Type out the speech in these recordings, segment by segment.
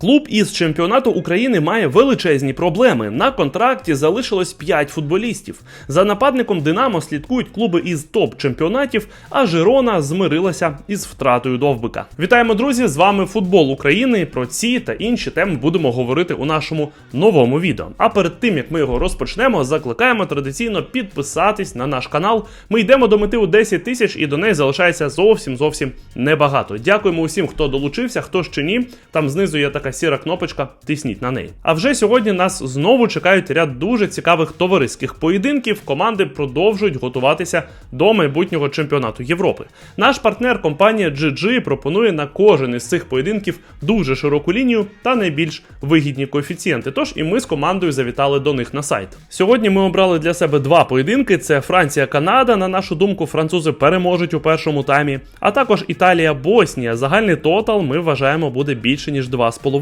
Клуб із чемпіонату України має величезні проблеми. На контракті залишилось 5 футболістів. За нападником Динамо слідкують клуби із топ-чемпіонатів, а Жирона змирилася із втратою довбика. Вітаємо, друзі! З вами футбол України. Про ці та інші теми будемо говорити у нашому новому відео. А перед тим як ми його розпочнемо, закликаємо традиційно підписатись на наш канал. Ми йдемо до мети у 10 тисяч і до неї залишається зовсім зовсім небагато. Дякуємо усім, хто долучився, хто ще ні. Там знизу є така сіра кнопочка, тисніть на неї. А вже сьогодні нас знову чекають ряд дуже цікавих товариських поєдинків. Команди продовжують готуватися до майбутнього чемпіонату Європи. Наш партнер компанія GG пропонує на кожен із цих поєдинків дуже широку лінію та найбільш вигідні коефіцієнти. Тож і ми з командою завітали до них на сайт. Сьогодні ми обрали для себе два поєдинки: це Франція-Канада. На нашу думку, французи переможуть у першому таймі, а також Італія-Боснія. Загальний тотал ми вважаємо буде більше ніж 2,5.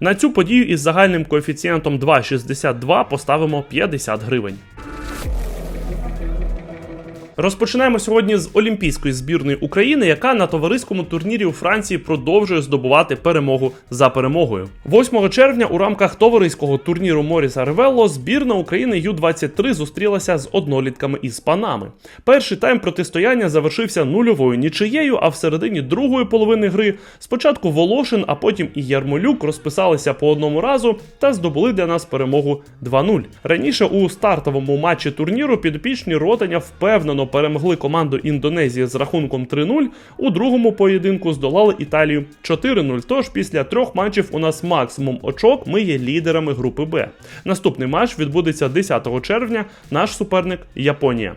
На цю подію із загальним коефіцієнтом 2,62 поставимо 50 гривень. Розпочинаємо сьогодні з Олімпійської збірної України, яка на товариському турнірі у Франції продовжує здобувати перемогу за перемогою. 8 червня у рамках товариського турніру Моріса Ревелло збірна України Ю-23 зустрілася з однолітками із Панами. Перший тайм протистояння завершився нульовою нічиєю, а в середині другої половини гри спочатку Волошин, а потім і Ярмолюк розписалися по одному разу та здобули для нас перемогу 2-0. Раніше у стартовому матчі турніру підопічні Ротаня впевнено перемогли команду Індонезії з рахунком 3-0. У другому поєдинку здолали Італію 4-0. Тож після трьох матчів у нас максимум очок. Ми є лідерами групи Б. Наступний матч відбудеться 10 червня. Наш суперник Японія.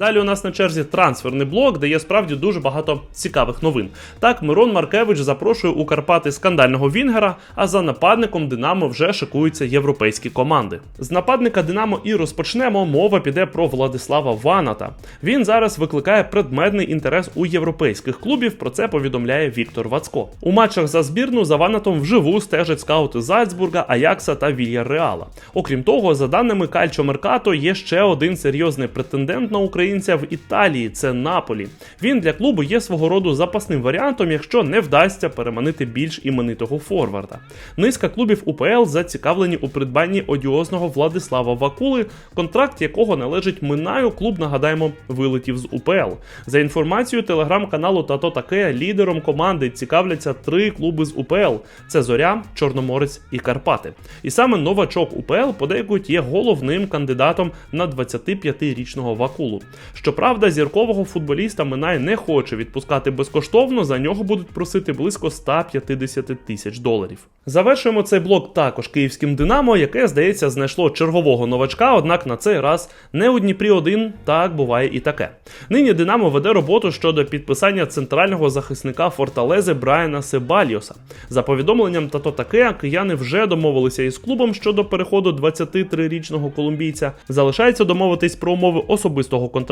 Далі у нас на черзі трансферний блок, де є справді дуже багато цікавих новин. Так, Мирон Маркевич запрошує у Карпати скандального Вінгера, а за нападником Динамо вже шикуються європейські команди. З нападника Динамо і розпочнемо. Мова піде про Владислава Ваната. Він зараз викликає предметний інтерес у європейських клубів. Про це повідомляє Віктор Вацко. У матчах за збірну за Ванатом вживу стежать скаути Зальцбурга, Аякса та Вільяреала. Окрім того, за даними Кальчо Меркато, є ще один серйозний претендент на Україну українця в Італії це Наполі. Він для клубу є свого роду запасним варіантом, якщо не вдасться переманити більш іменитого форварда. Низка клубів УПЛ зацікавлені у придбанні одіозного Владислава Вакули, контракт якого належить Минаю. Клуб нагадаємо вилетів з УПЛ. За інформацією телеграм-каналу Тато Таке, лідером команди цікавляться три клуби з УПЛ: це Зоря, Чорноморець і Карпати. І саме новачок УПЛ подейкують є головним кандидатом на 25-річного Вакулу. Щоправда, зіркового футболіста Минай не хоче відпускати безкоштовно. За нього будуть просити близько 150 тисяч доларів. Завершуємо цей блок також київським Динамо, яке, здається, знайшло чергового новачка, однак на цей раз не у Дніпрі 1 так буває і таке. Нині Динамо веде роботу щодо підписання центрального захисника Форталези Брайана Себальйоса. За повідомленням тато таке, кияни вже домовилися із клубом щодо переходу 23-річного колумбійця. Залишається домовитись про умови особистого контракту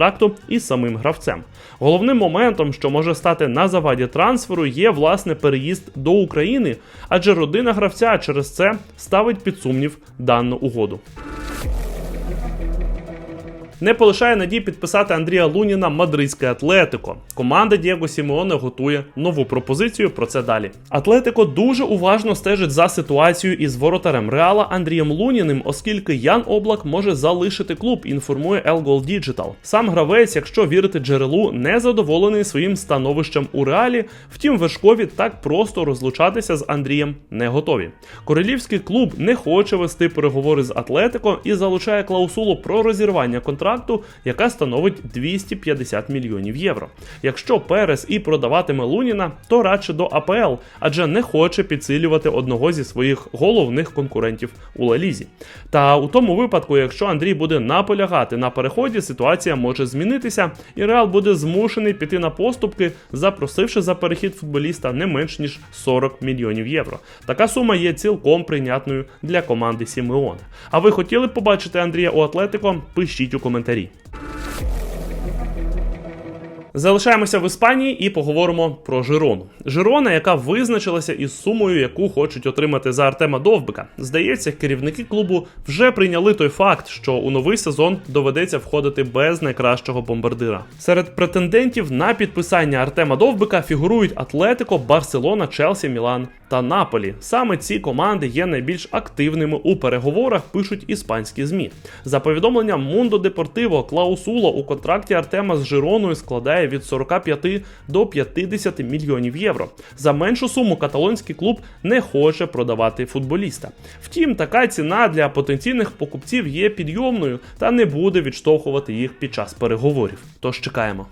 із самим гравцем. Головним моментом, що може стати на заваді трансферу, є власне переїзд до України, адже родина гравця через це ставить під сумнів дану угоду. Не полишає надій підписати Андрія Луніна мадридське Атлетико. Команда Дієго Сімеоне готує нову пропозицію. Про це далі. Атлетико дуже уважно стежить за ситуацією із воротарем Реала Андрієм Луніним, оскільки Ян Облак може залишити клуб. Інформує El Gol Digital. Сам гравець, якщо вірити джерелу, не задоволений своїм становищем у реалі. Втім, вершкові так просто розлучатися з Андрієм не готові. Королівський клуб не хоче вести переговори з Атлетико і залучає клаусулу про розірвання контракту контракту, яка становить 250 мільйонів євро. Якщо Перес і продаватиме Луніна, то радше до АПЛ, адже не хоче підсилювати одного зі своїх головних конкурентів у Лалізі. Та у тому випадку, якщо Андрій буде наполягати на переході, ситуація може змінитися, і Реал буде змушений піти на поступки, запросивши за перехід футболіста не менш ніж 40 мільйонів євро. Така сума є цілком прийнятною для команди Сімеона. А ви хотіли б побачити Андрія у Атлетико? Пишіть у Mantari. Залишаємося в Іспанії і поговоримо про Жирону. Жирона, яка визначилася із сумою, яку хочуть отримати за Артема Довбика. Здається, керівники клубу вже прийняли той факт, що у новий сезон доведеться входити без найкращого бомбардира. Серед претендентів на підписання Артема Довбика фігурують Атлетико, Барселона, Челсі, Мілан та Наполі. Саме ці команди є найбільш активними у переговорах, пишуть іспанські змі. За повідомленням Мундо Депортиво, клаусула у контракті Артема з Жироною складає від 45 до 50 мільйонів євро. За меншу суму каталонський клуб не хоче продавати футболіста. Втім, така ціна для потенційних покупців є підйомною та не буде відштовхувати їх під час переговорів. Тож чекаємо.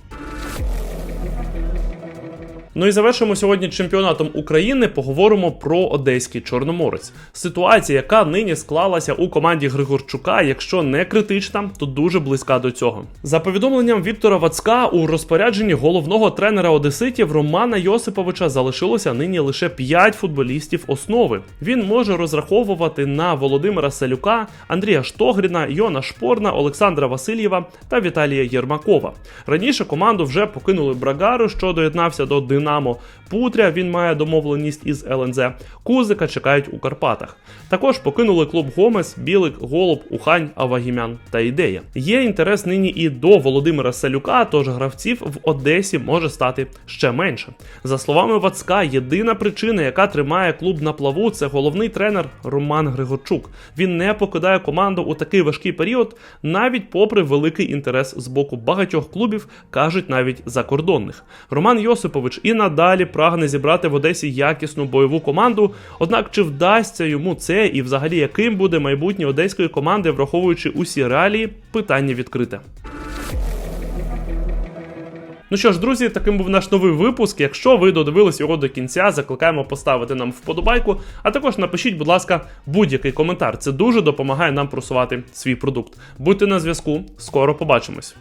Ну і завершимо сьогодні чемпіонатом України. Поговоримо про одеський чорноморець. Ситуація, яка нині склалася у команді Григорчука, якщо не критична, то дуже близька до цього. За повідомленням Віктора Вацка, у розпорядженні головного тренера Одеситів Романа Йосиповича залишилося нині лише 5 футболістів основи. Він може розраховувати на Володимира Селюка, Андрія Штогріна, Йона Шпорна, Олександра Васильєва та Віталія Єрмакова. Раніше команду вже покинули Брагару, що доєднався до Динамо. Путря він має домовленість із ЛНЗ. Кузика чекають у Карпатах. Також покинули клуб Гомес, Білик, Голуб, Ухань, Авагімян та Ідея. Є інтерес нині і до Володимира Салюка, тож гравців в Одесі може стати ще менше. За словами Вацка, єдина причина, яка тримає клуб на плаву, це головний тренер Роман Григорчук. Він не покидає команду у такий важкий період, навіть попри великий інтерес з боку багатьох клубів, кажуть навіть закордонних. Роман Йосипович і надалі прагне зібрати в Одесі якісну бойову команду. Однак чи вдасться йому це і взагалі яким буде майбутнє одеської команди, враховуючи усі реалії, питання відкрите. Ну що ж, друзі, таким був наш новий випуск. Якщо ви додивились його до кінця, закликаємо поставити нам вподобайку, а також напишіть, будь ласка, будь-який коментар. Це дуже допомагає нам просувати свій продукт. Будьте на зв'язку, скоро побачимось.